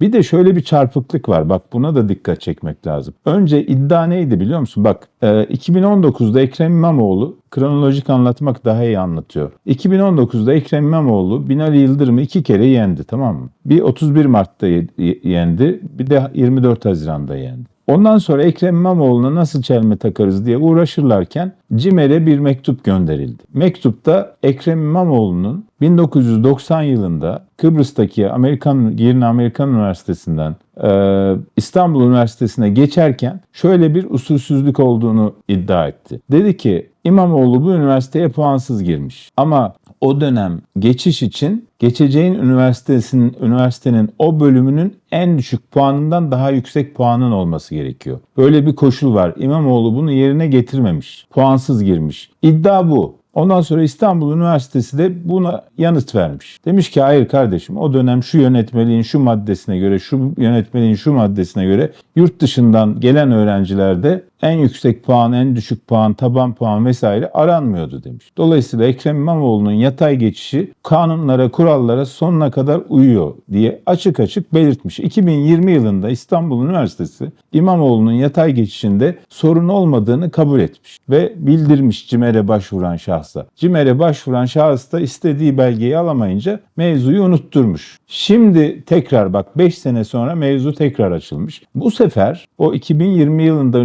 Bir de şöyle bir çarpıklık var. Bak buna da dikkat çekmek lazım. Önce iddia neydi biliyor musun? Bak e, 2019'da Ekrem İmamoğlu kronolojik anlatmak daha iyi anlatıyor. 2019'da Ekrem İmamoğlu Binali Yıldırım'ı iki kere yendi tamam mı? Bir 31 Mart'ta ye- yendi bir de 24 Haziran'da yendi. Ondan sonra Ekrem İmamoğlu'na nasıl çelme takarız diye uğraşırlarken CİMER'e bir mektup gönderildi. Mektupta Ekrem İmamoğlu'nun 1990 yılında Kıbrıs'taki Amerikan Girne Amerikan Üniversitesi'nden e, İstanbul Üniversitesi'ne geçerken şöyle bir usulsüzlük olduğunu iddia etti. Dedi ki İmamoğlu bu üniversiteye puansız girmiş. Ama o dönem geçiş için geçeceğin üniversitesinin üniversitenin o bölümünün en düşük puanından daha yüksek puanın olması gerekiyor. Böyle bir koşul var. İmamoğlu bunu yerine getirmemiş. Puansız girmiş. İddia bu. Ondan sonra İstanbul Üniversitesi de buna yanıt vermiş. Demiş ki hayır kardeşim o dönem şu yönetmeliğin şu maddesine göre, şu yönetmeliğin şu maddesine göre yurt dışından gelen öğrencilerde en yüksek puan, en düşük puan, taban puan vesaire aranmıyordu demiş. Dolayısıyla Ekrem İmamoğlu'nun yatay geçişi kanunlara, kurallara sonuna kadar uyuyor diye açık açık belirtmiş. 2020 yılında İstanbul Üniversitesi İmamoğlu'nun yatay geçişinde sorun olmadığını kabul etmiş ve bildirmiş CİMER'e başvuran şahsa. CİMER'e başvuran şahıs da istediği belgeyi alamayınca mevzuyu unutturmuş. Şimdi tekrar bak 5 sene sonra mevzu tekrar açılmış. Bu sefer o 2020 yılında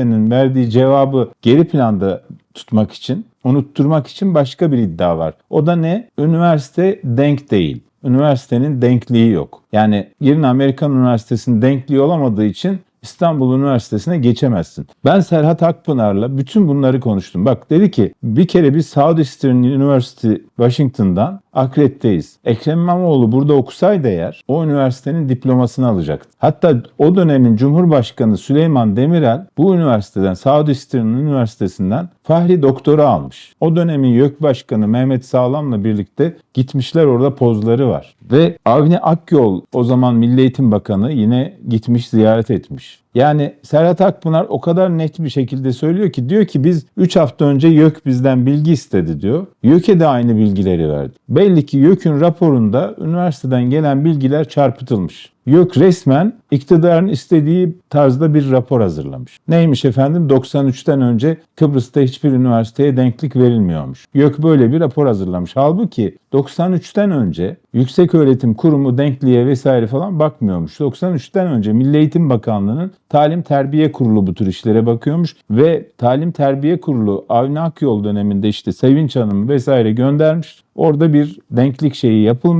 üniversitenin verdiği cevabı geri planda tutmak için, unutturmak için başka bir iddia var. O da ne? Üniversite denk değil. Üniversitenin denkliği yok. Yani Girne Amerikan Üniversitesi'nin denkliği olamadığı için İstanbul Üniversitesi'ne geçemezsin. Ben Serhat Akpınar'la bütün bunları konuştum. Bak dedi ki bir kere biz Southeastern University Washington'dan akrediteyiz. Ekrem İmamoğlu burada okusaydı eğer o üniversitenin diplomasını alacaktı. Hatta o dönemin Cumhurbaşkanı Süleyman Demirel bu üniversiteden Southeastern Üniversitesi'nden Fahri doktora almış. O dönemin YÖK Başkanı Mehmet Sağlam'la birlikte gitmişler orada pozları var. Ve Avni Akyol o zaman Milli Eğitim Bakanı yine gitmiş ziyaret etmiş. Yani Serhat Akpınar o kadar net bir şekilde söylüyor ki diyor ki biz 3 hafta önce YÖK bizden bilgi istedi diyor. YÖK'e de aynı bilgileri verdi. Belli ki YÖK'ün raporunda üniversiteden gelen bilgiler çarpıtılmış. YÖK resmen iktidarın istediği tarzda bir rapor hazırlamış. Neymiş efendim? 93'ten önce Kıbrıs'ta hiçbir üniversiteye denklik verilmiyormuş. YÖK böyle bir rapor hazırlamış. Halbuki 93'ten önce Yüksek Öğretim Kurumu denkliğe vesaire falan bakmıyormuş. 93'ten önce Milli Eğitim Bakanlığı'nın Talim Terbiye Kurulu bu tür işlere bakıyormuş ve Talim Terbiye Kurulu Avni Akyol döneminde işte Sevinç Hanım vesaire göndermiş. Orada bir denklik şeyi yapılmış.